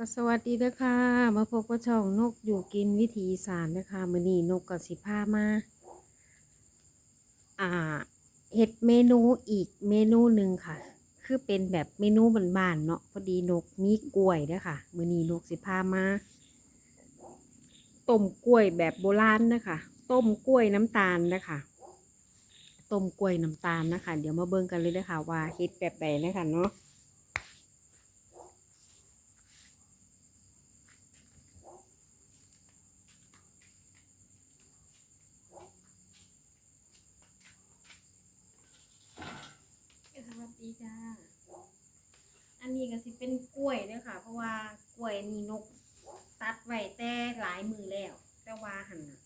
ก็สวัสดีเด้อค่ะมาพบกับช่องนกอยู่กินวิถีอีสานนะคะมื้อนี้นกกับสิพามา อ่าเฮ็ดเมนูอีกเมนูหนึ่งค่ะ คือเป็นแบบเมนูบ้านๆเนาะพอดีนกมีกล้วยเด้อค่ะมื้อนี้นกสิพามาต้มกล้วยแบบโบราณนะคะ ต้มกล้วยน้ำตาลนะคะต้มกล้วยน้ำตาลนะคะ เดี๋ยวมาเบิ่งกันเลยนะคะว่าเฮ็ดแบบใดนะคะเนาะ สวัสดีจ้า อันนี้ก็สิเป็นกล้วยเด้อค่ะ เพราะ ว่ากล้วยนี่นก ตัดไว้แต่หลายมือแล้ว แต่ว่าหันนะ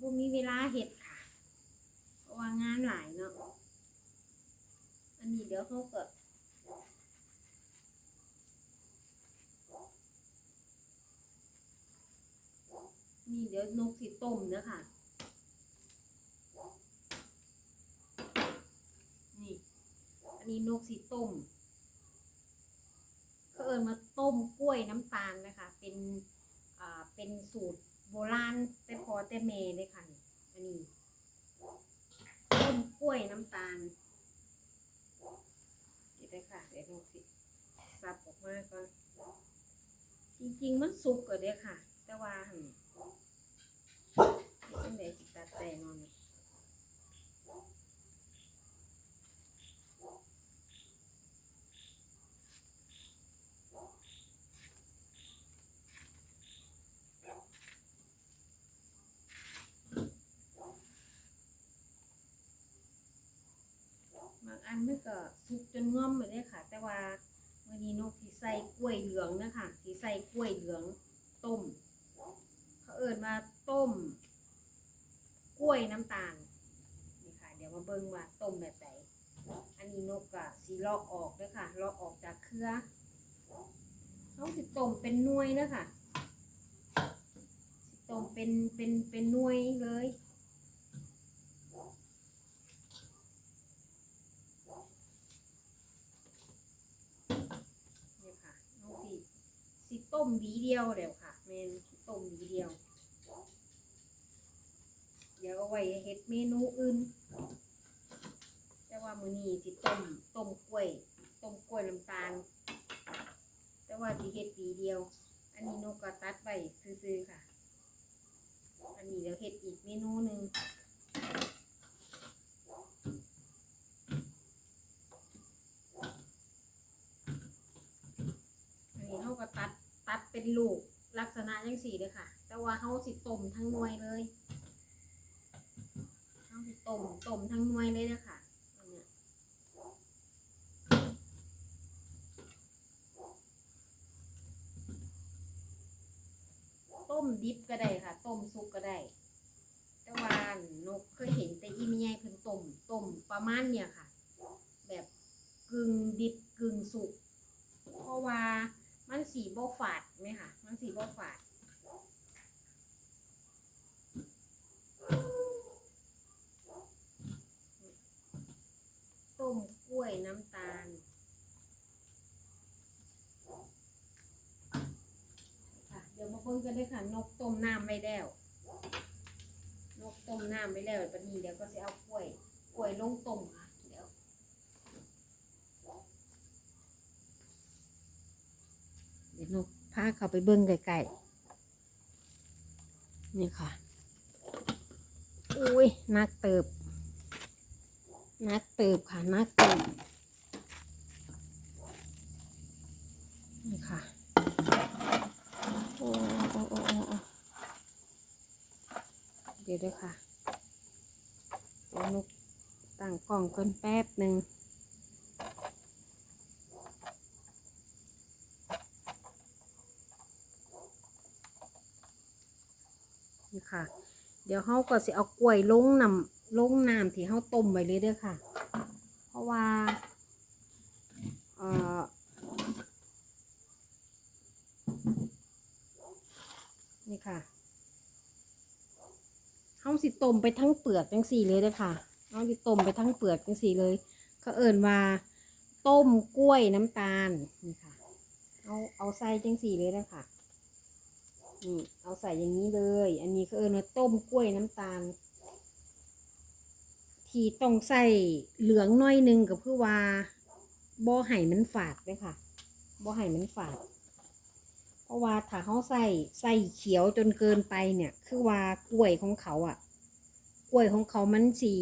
บ่มีเวลาเฮ็ดค่ะ เพราะว่างานหลายเนาะ อันนี้เดี๋ยวเขาก็นี่เดี๋ยวนกสิต้มเด้อค่ะนี่ อันนี้นกสีต้ม เขาเอิญมาต้มกล้วยน้ำตาลนะคะ เป็นอ่าเป็นสูตรโบราณแต่พอแต่เมเลยค่ะนี่อันนี้ต้มกล้วยน้ำตาลเดี๋ยวได้ค่ะเดี๋ยวนกสิสับออกมาก่อนจริงๆมันสุกก็เด้ค่ะ แต่ว่าหั่นเป็นไดตัดแต่งอนนี่ บางอันมันก็สุกจนง่อมเลยค่ะ แต่ว่าวันนี้นกสีใส่กล้วยเหลืองนะคะสีใส่กล้วยเหลืองต้มเขาเอิญมาต้ม กล้วยน้ำตาลนี่ค่ะ เดี๋ยวมาเบิ่งว่าต้มแบบไหนอันนี้นกก็สีลอกออกเด้วยค่ะลอกออกจากเครือเขาสิต้มเป็นน่วยเด้อค่ะสิต้มเป็นเป็นเป็นน่วยเลยค่ะน้องสิ สิต้มหวีเดียวเดี๋ยวค่ะเมนสิต้มหวีเดียว เดี๋ยวเอาไว้เฮ็ดเมนูอื่น แต่ว่ามื้อนี้สิต้มต้มกล้วยต้มกล้วยน้ำตาล แต่ว่าสิเฮ็ดหวีเดียว อันนี้นกก็ตัดไว้ซื่อๆค่ะ อันนี้เดี๋ยวเฮ็ดอีกเมนูหนึ่ง อันนี้เขา ก็ตัดตัดเป็นลูกลักษณะยังสี่เลยค่ะ แต่ว่าเขาสิต้มทั้งหน่วยเลยเขาสิต้มต้มทั้งหน่วยเลยนะคะอันเนี้ยต้มดิบก็ได้ค่ะ ต้มสุกก็ได้ แต่ว่านกเคยเห็นแต่อีเมียเพิ่นต้มต้มประมาณเนี่ยค่ะ แบบกึ่งดิบกึ่งสุกเพราะว่า มันสีโบฝาดไหมคะมันสีโบฝาด ต้มกล้วยน้ำตาลค่ะเดี๋ยวมาเพิ่งกันเลยค่ะ นกต้มน้ำไม่แล้ว นกต้มน้ำไม่แล้วปันนี้เดี๋ยวก็จะเอากล้วย กล้วยลงต้มค่ะ เดี๋ยวเดี๋ยวนกพาเขาไปเบิ้งไกลๆนี่ค่ะ อุ้ยนักเติบ นักเติบค่ะ นักเติบ นี่ค่ะ โอ้โอ้โอ้โอ้เดี๋ยวด้วยค่ะเดี๋ยวนกตั้งกล่องก่อนแป๊บหนึ่ง นี่ ค่ะ เดี๋ยวเขาก็สิเอากล้วยลงน้ำลงน้ำที่เขาต้มไว้เลยเด้อค่ะ เพราะว่าเอ่อนี่ค่ะเขาสิต้มไปทั้งเปลือกจังสี่เลยเด้อค่ะเขาสิต้มไปทั้งเปลือกจังสี่เลยเขาเอิ่นว่าต้มกล้วยน้ำตาลนี่ค่ะ เอาเอาใส่จังสี่เลยนะคะ นี่เอาใส่อย่างนี้เลย อันนี้ก็เอิญว่าต้มกล้วยน้ำตาล ที่ต้องใส่เหลืองน้อยหนึงก็เพื่อว่าบ่ไห่มันฝาดเลยค่ะบ่ไห่มันฝาด เพราะว่าถ้าเขาใส่ใส่เขียวจนเกินไปเนี่ย คือว่ากล้วยของเขาอะ่ะ กล้วยของเขามันสี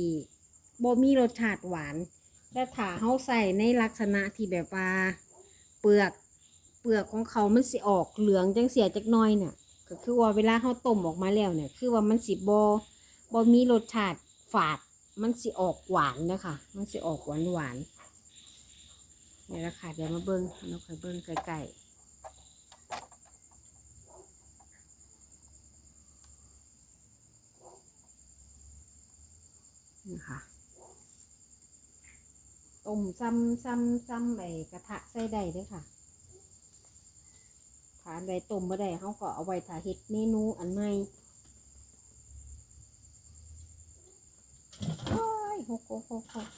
บ่มีรสชาติหวานแต่ถ้าเขาใส่ในลักษณะที่แบบว่าเปลือกเปลือกของเขามันสิออกเหลืองจังเสียจักน้อยเนี่ย ก็คือว่าเวลาเขาต้มออกมาแล้วเนี่ย คือว่ามันสิบ่บ่มีรสชาติฝาด มันสิออกหวานนะคะ มันสิออกหวานหวานนี่ละค่ะเดี๋ยวมาเบิ้งเราค่อยเบิ้งใกล้ๆนี่ค่ะต้มซ้ำซ้ำซ้ำไอกระทะใส่ได้ด้วยค่ะาอันใดต้มบ่ได้เขาก็เอาไว้ถ้าเฮ็ดเมนูอันใหม่โอ้ยหกหกหกหก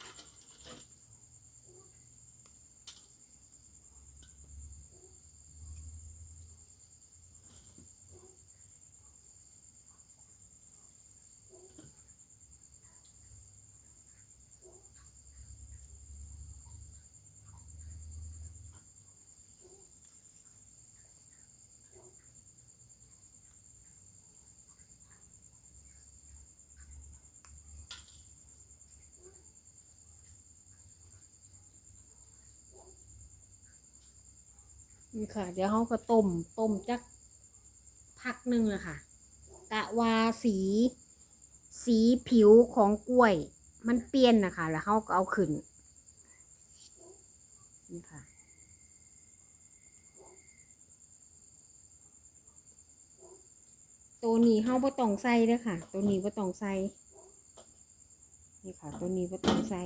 นี่ค่ะ เดี๋ยวเขาก็ต้มต้มจักพักหนึ่งอะค่ะกะว่าสี สีผิวของกล้วย มันเปลี่ยนนะคะ แล้วเขาก็เอาขึ้น นี่ค่ะตัวนี้เฮาบ่ต้องใส่เด้อค่ะ ตัวนี้บ่ต้องใส่ นี่ค่ะ ตัวนี้บ่ต้องใส่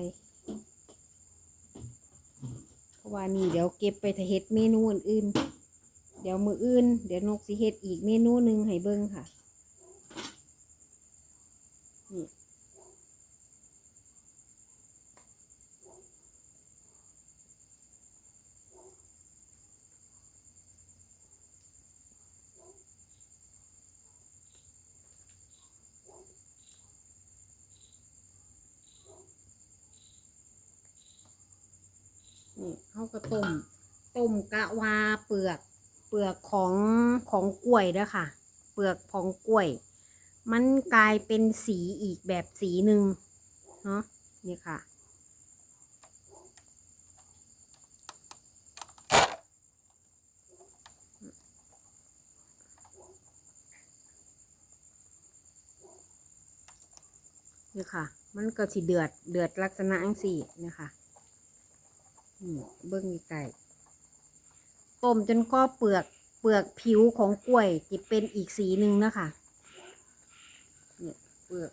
ว่านี่เดี๋ยวเก็บไปถ้าเฮ็ดเมนูอื่นๆ เดี๋ยวมืออื่น เดี๋ยวนกสิเฮ็ดอีกเมนูหนึ่งให้เบิ่งค่ะ นี่เขาก็ต้มต้มกะวาเปลือกเปลือกของของกล้วยด้อค่ะ เปลือกของกล้วย มันกลายเป็นสีอีกแบบสีหนึ่งเนาะนี่ค่ะนี่ค่ะ มันก็สิเดือด เดือดลักษณะอังสี่เนี่ยค่ะ เบิ้งไก่ต้มจนก็เปลือกเปลือกผิวของกล้วยจะเป็นอีกสีหนึ่งนะคะเนี่ยเปลือก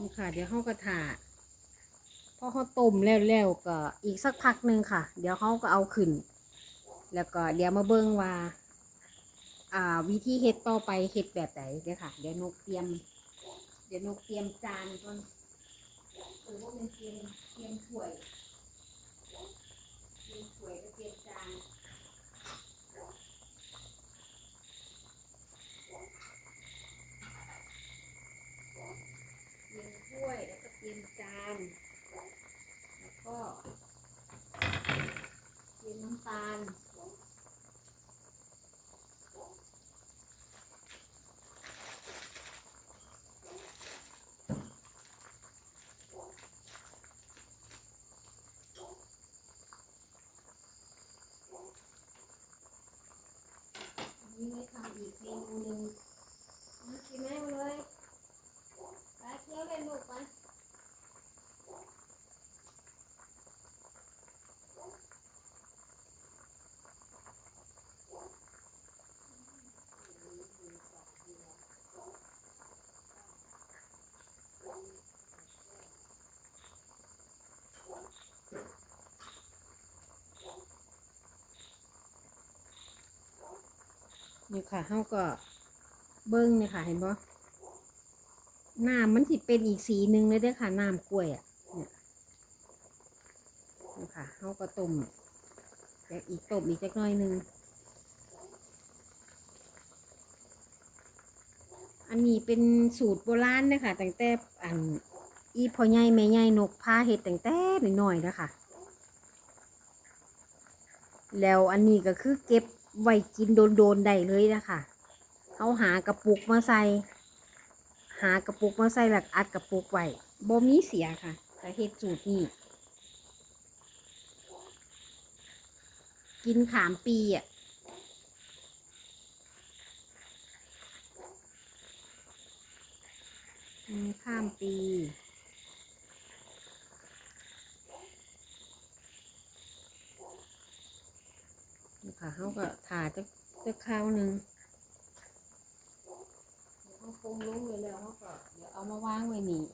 นี่ค่ะ เดี๋ยวเขาก็ถาพอเขาต้มแล้วๆก็อีกสักพักหนึ่งค่ะ เดี๋ยวเขาก็เอาขึ้น แล้วก็เดี๋ยวมาเบิ้งว่าอ่า วิธีเฮ็ดต่อไปเฮ็ดแบบไหนเดี๋ยวค่ะ เดี๋ยวนกเตรียม เดี๋ยวนกเตรียมจานก่อนเออว่าเป็นเตรียมเตรียมถ้วยเตรียมถ้วยก็เตรียมจาน ยแล้วก็เตรียมจานแล้วก็เตรียมน้ำตาลนี่ไม่ทำอีกเมนู นี่ค่ะเขาก็เบิ้งเนี่ยค่ะเห็นปะน้ำมันสิเป็นอีกสีหนึ่งเลยเด้อค่ะน้ำกล้วยอะเนี่ยนี่ค่ะเขาก็ต้มแต่อีกต้มอีกจักน่อยหนึ่งอันนี้เป็นสูตรโบราณนะคะตั้งแต่อันอีพ่อใหญ่แม่ใหญ่นกพาเห็ดตั้งแต่หน้อยๆนะคะแล้วอันนี้ก็คือเก็บ ไว้กินโดนๆได้เลยนะคะเอาหากระปุกมาใส่ หากระปุกมาใส่หลักอัดกระปุกไว้บ่มีเสียค่ะแต่เฮ็ดสูตรนี้กินขามปีอะข้ามปี นี่ ค่ะเขาก็ถ่าจะจะข้าวหนึ่งเขาปรุงลงเลยแล้วเขาก็เดี๋ยวเอามาวางไว้นี่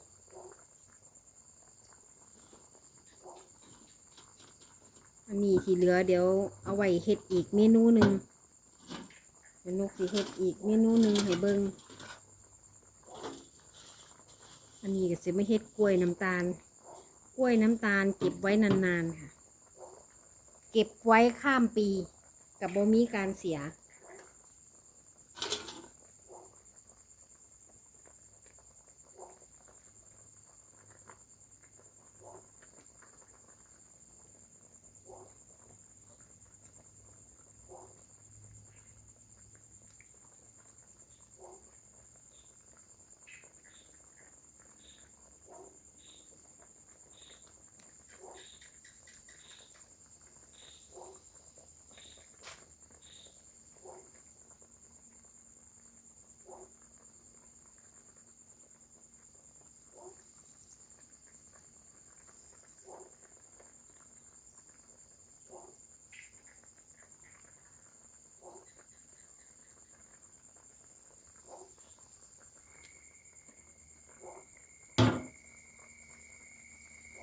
อันนี้ที่เหลือเดี๋ยวเอาไว้เฮ็ดอีกเมนูหนึ่งเดี๋ยวนกสิเฮ็ดอีกเมนูหนึ่งให้เบิ้งอันนี้ก็สิไม่เฮ็ดกล้วยน้ำตาล กล้วยน้ำตาลเก็บไว้นานๆค่ะ เก็บไว้ข้ามปี กับบ่มีการเสีย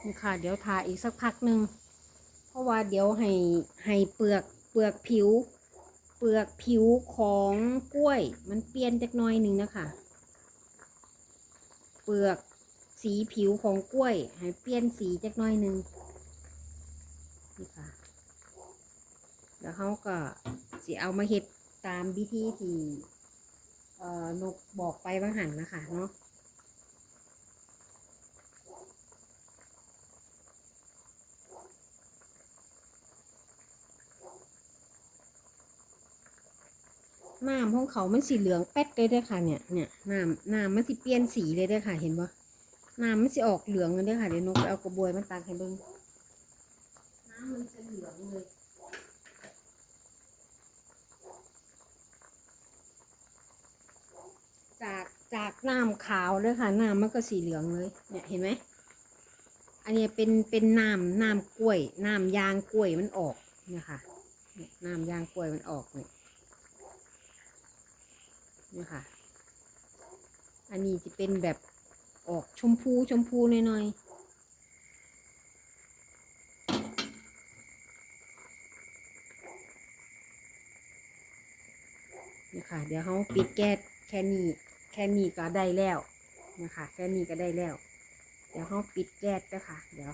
นี่ค่ะ เดี๋ยวทาอีกสักพักหนึ่งเพราะว่าเดี๋ยวให้ให้เปลือกเปลือกผิว เปลือกผิวของกล้วย มันเปลี่ยนจักน้อยหนึ่งนะคะเปลือกสีผิวของกล้วย ให้เปลี่ยนสีจักน้อยหนึ่งนี่ค่ะแล้วเขาก็สิเอามาเฮ็ดตามวิธีที่นกบอกไปบางหันนะคะเนาะ น้ำของเขามันสีเหลืองแป๊ดเลยเด้อค่ะเนี่ยเนี่ยน้ำน้ำมันสิเปลี่ยนสีเลยเด้อค่ะเห็นปะน้ำมันสิออกเหลืองเลยเด้อค่ะเดี๋ยวนกไปเอากระบวยมาตักให้เบิ่งน้ำมันจะเหลืองเลยจากจากน้ำขาวเลยค่ะน้ำมันก็สีเหลืองเลยเนี่ยเห็นไหมอันนี้เป็นเป็นน้ำน้ำกล้วยน้ำยางกล้วยมันออกเนี่ยค่ะเนี่ยน้ำยางกล้วยมันออกเนี่ย นี่ค่ะ อันนี้จะเป็นแบบออกชมพูชมพูหน่อยๆนี่ค่ะเดี๋ยวเขาปิดแก๊สแค่นี้แค่นี้ก็ได้แล้วนะคะแค่นี้ก็ได้แล้ว เดี๋ยวเขาปิดแก๊สด้วยค่ะเดี๋ยว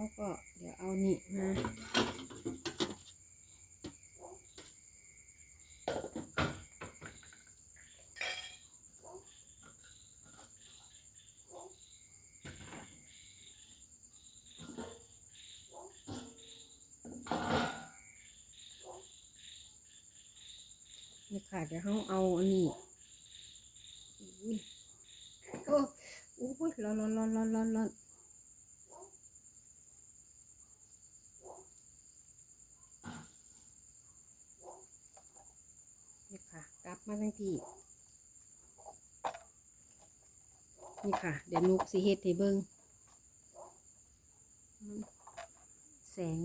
เขาก็เดี๋ยวเอานี่มานี่ค่ะเดี๋ยวเขาเอาอันนี้โอ้โอ้ยร้อนร้อนร้อนร้อนร้อนค่ะ กลับมา ที่ นี่ค่ะ เดี๋ยวนุกสิเฮ็ดให้เบิ่งแสง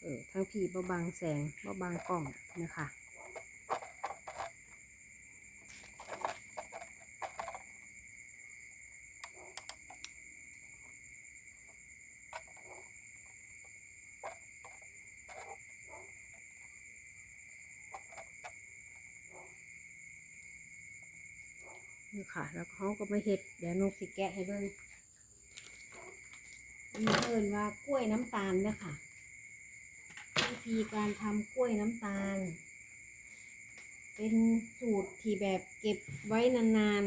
เออทั้งพี่บ่บางแสงบ่บางกล่องนะคะ นี่ค่ะ แล้วเขาก็มาเห็ดเดี๋ยวนกสิแกะให้เบิ่งอันนี้เอินว่ากล้วยน้ำตาลนะคะวิธีการทำกล้วยน้ำตาล เป็นสูตรที่แบบเก็บไว้นาน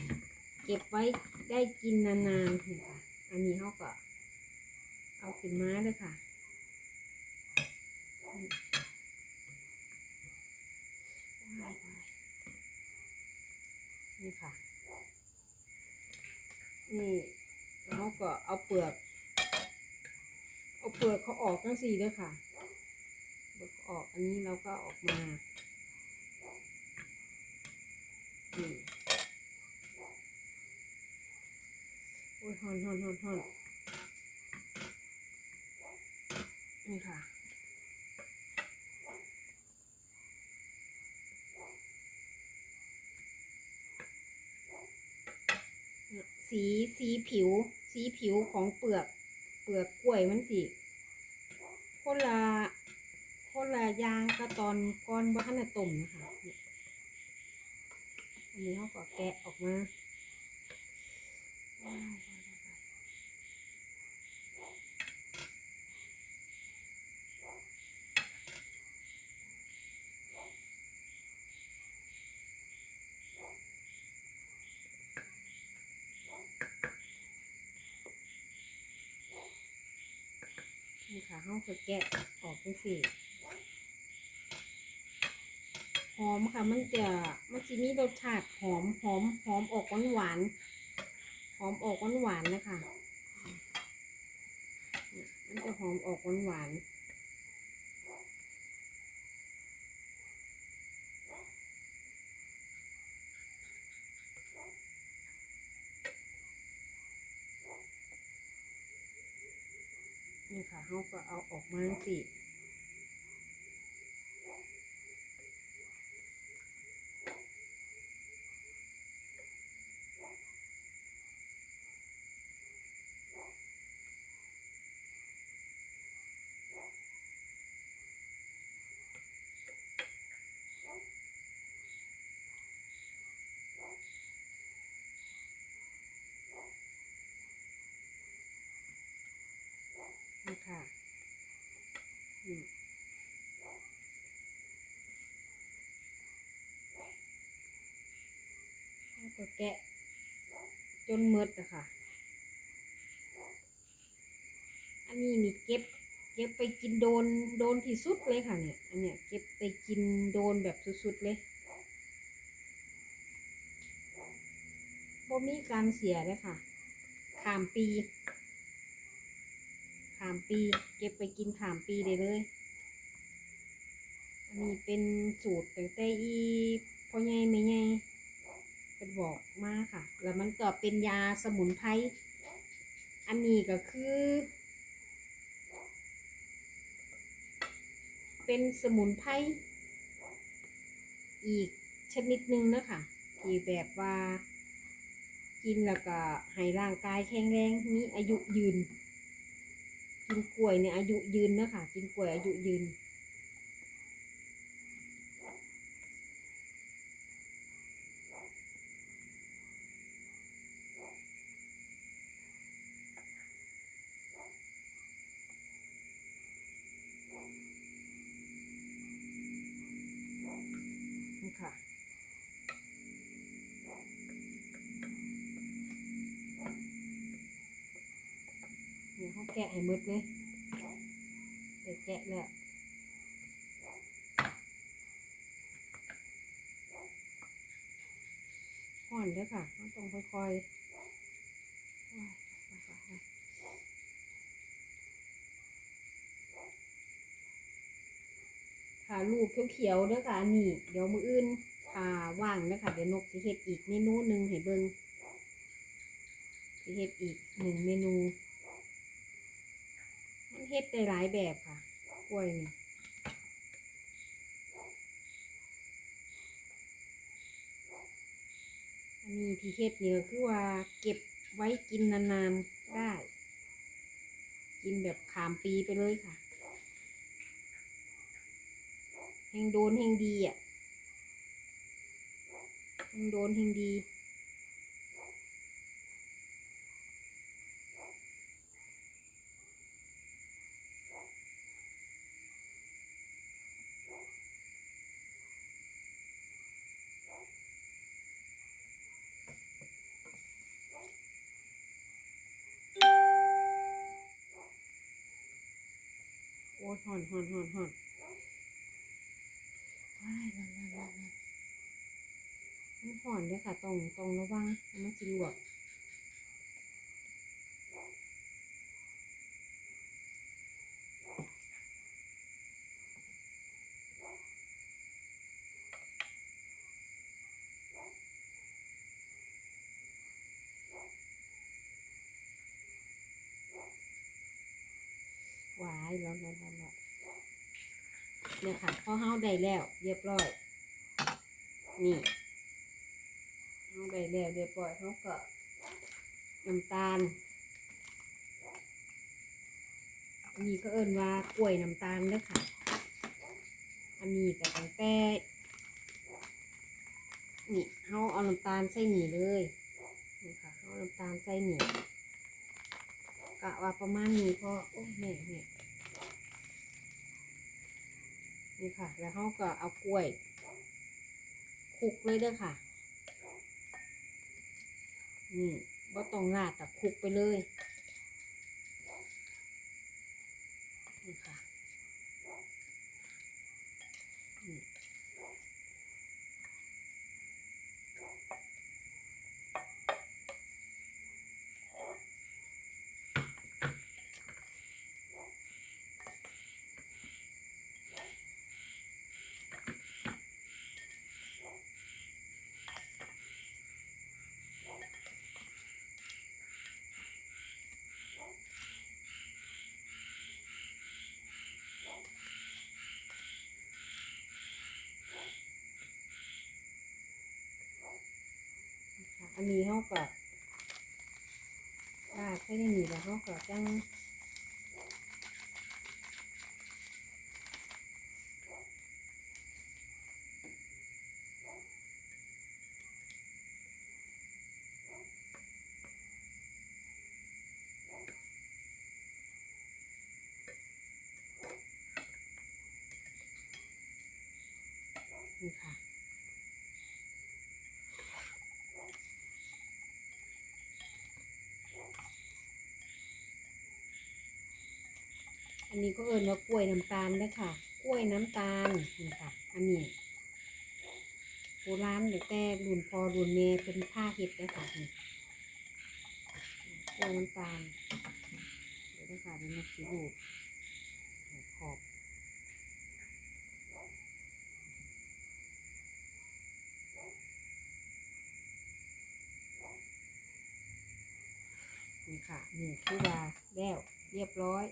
ๆ เก็บไว้ได้กินนานๆค่ะ อันนี้เขาก็เอาขึ้นมาเลยค่ะ ว้ายว้ายนี่ค่ะ นี่แล้วก็เอาเปลือก เอาเปลือกเขาออกทั้งสี่ด้วยค่ะเปลือกออกอันนี้เราก็ออกมานี่โอ้ยฮอนฮอนฮอนฮอนนี่ค่ะ สีสีผิว สีผิวของเปลือก เปลือกกล้วยมันสิคนละคนละยางกระตอนก้อนบ้านน่มนะคะอันนี้เขาก็แกะออกมาว้าวว้าวว้าว นี่ค่ะเขาก็แกะออกไปสิหอมค่ะ มันจะมันจะมีรสชาติหอมหอมหอมออกหวานหวานหอมออกหวานหวานนะคะ มันจะหอมออกหวานหวานค่ะเขาก็เออกมาสิ นี่ค่ะนี่แล้ว ก็แกะ จนหมดอะค่ะอันนี้นี่เก็บ เก็บไปกินโดนโดนที่สุดเลยค่ะเนี่ย อันเนี้ยเก็บไปกินโดนแบบสุดๆเลยบ่มีการเสียเลยค่ะขามปีขามปี เก็บไปกินขามปีได้เลยอันนี้เป็นสูตรตั้งแต่อีพ่อใหญ่แม่ใหญ่ นบอกมาค่ะ แล้วมันก็เป็นยาสมุนไพรอันนี้ก็คือ เป็นสมุนไพรอีกชนิดหนึ่งนะคะที่แบบว่ากินแล้วก็ให้ร่างกายแข็งแรงมีอายุยืน กินกล้วยเนี่ยอายุยืนนะคะกินกล้วยอายุยืนค่ะ เดี๋ยวเขา แกะให้หมดเลยเดี๋ยวแกะแล้วห่อนเด้อค่ะต้องต้องค่อยๆว้ายว้ายว้ายว้ายค่ะลูกเขียวๆเด้อค่ะนนี้เดี๋ยวมืออื่นอ่าว่างเด้อค่ะเดี๋ยวนกจะเฮ็ดอีกเมนูหนึ่งให้เบิ่งจะเฮ็ดอีกหนึ่งเมนู ฮ็ดได้หลายแบบค่ะกล้วยนี่อันนี้ที่เฮ็ดนี่ก็คือว่าเก็บไว้กินนานๆได้ กินแบบขามปีไปเลยค่ะแหงโดนแหงดีอะแหงโดนแหงดี ย ห่อนห่อนห่อนห่อนว้ายร้อนร้อนร้อนร้อนมันห่อนเด้วยค่ะตรงตรงระวังมันสิลวก หวายร้อนร้อนร้อนร้อน เนี่ยค่ะพอเฮาได้แล้ว เรียบร้อย นี่เฮาได้แล้วเรียบร้อยเฮาก็น้ำตาลอันนี้ก็เอิ้นว่ากล้วยน้ำตาลเด้อค่ะ อันนี้ก็ตั้งแต่นี่เฮาเอาน้ำตาลใส่หนีเลยนี่ค่ะเฮาเอาน้ำตาลใส่หนีกะว่าประมาณนี้พอโอ้แม่แม่ นี่ค่ะ แล้วเขาก็เอากล้วยคลุกเลยเด้อค่ะ นี่บ่ต้องลาดแต่คลุกไปเลย นี่ค่ะ อันนี้เขาก็ราดใส่ในนี้แล้วเขาก็จัง อันนี้ก็เอิญว่ากล้วยน้ำตาลเด้ค่ะ กล้วยน้ำตาลนี่ค่ะ อันนี้โบราณแต่แต่รุ่นพอรุ่นแม่เป็นผ้าเห็ดเด้ค่ะนี่กล้วยน้ำตาลเดี๋ยวเด้ค่ะเดี๋ยวมาสีดูขอบนี่ค่ะนี่คือว่าแล้วเรียบร้อย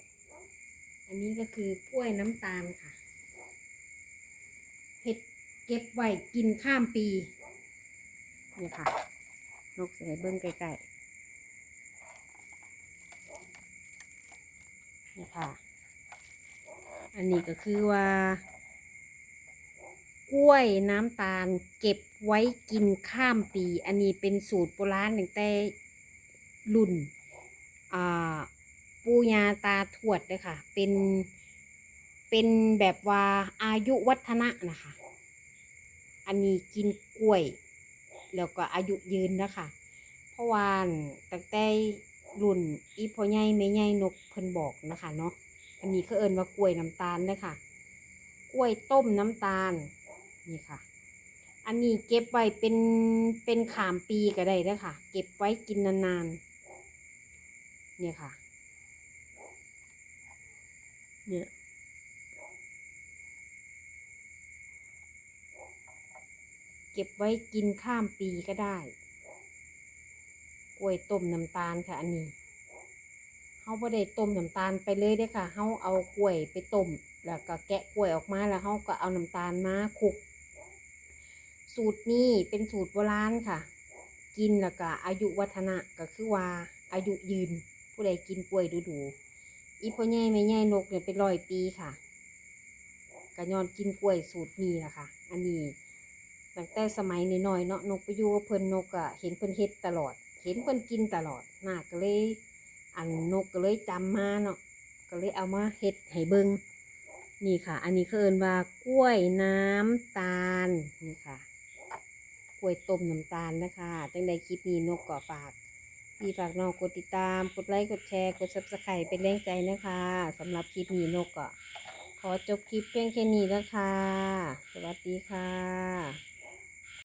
อันนี้ก็คือกล้วยน้ำตาลค่ะ เห็ดเก็บไว้กินข้ามปี นี่ค่ะนกใส่เบิ้งใกล้ๆนี่ค่ะ อันนี้ก็คือว่า กล้วยน้ำตาลเก็บไว้กินข้ามปี อันนี้เป็นสูตรโบราณตั้งแต่รุ่น อ่า ปูยาตาทวดเลยค่ะ เป็น เป็นแบบว่าอายุวัฒนะนะคะ อันนี้กินกล้วย แล้วก็อายุยืนนะคะเพราะว่าตั้งแต่รุ่นอีพ่อใหญ่แม่ใหญ่นกเพิ่นบอกนะคะเนาะ อันนี้เขาเอิ้นว่ากล้วยน้ำตาลเลยค่ะ กล้วยต้มน้ำตาลนี่ค่ะ อันนี้เก็บไว้เป็นเป็นขามปีก็ได้เด้อค่ะ เก็บไว้กินนานๆเนี่ยค่ะ เนี่ยเก็บไว้กินข้ามปีก็ได้ กล้วยต้มน้ำตาลค่ะ อันนี้เฮาบ่ได้ต้มน้ำตาลไปเลยเด้ค่ะเฮาเอากล้วยไปต้ม แล้วก็แกะกล้วยออกมาแล้วเฮาก็เอาน้ำตาลมาคลุก สูตรนี้เป็นสูตรโบราณค่ะ กินแล้วก็อายุวัฒนะก็คือว่าอายุยืน ผู้ใดกินกล้วยดูๆ อีพ่อใหญ่แม่ใหญ่นกเนี่ยเป็นร้อยปีค่ะกระยอนกินกล้วยสูตรนี้ละค่ะ อันนี้ตั้งแต่สมัยน้อยๆเนาะนกไปอยู่กับเพิ่นนกอะเห็นเพิ่นเฮ็ดตลอด เห็นเพิ่นกินตลอดน่าก็เลย อันนกก็เลยจำมาเนาะก็เลยเอามาเฮ็ดให้เบิ่งนี่ค่ะ อันนี้เขาเอินว่ากล้วยน้ำตาลนี่ค่ะกล้วยต้มน้ำตาลนะคะจังใดคลิปนี้นกก็ฝาก พี่ฝากน้องกดติดตาม กดไลค์ กดแชร์ กดซับสไครป์เป็นแรงใจนะคะสำหรับคลิปนี้นกก็ขอจบคลิปเพียงแค่นี้แล้วค่ะสวัสดีค่ะ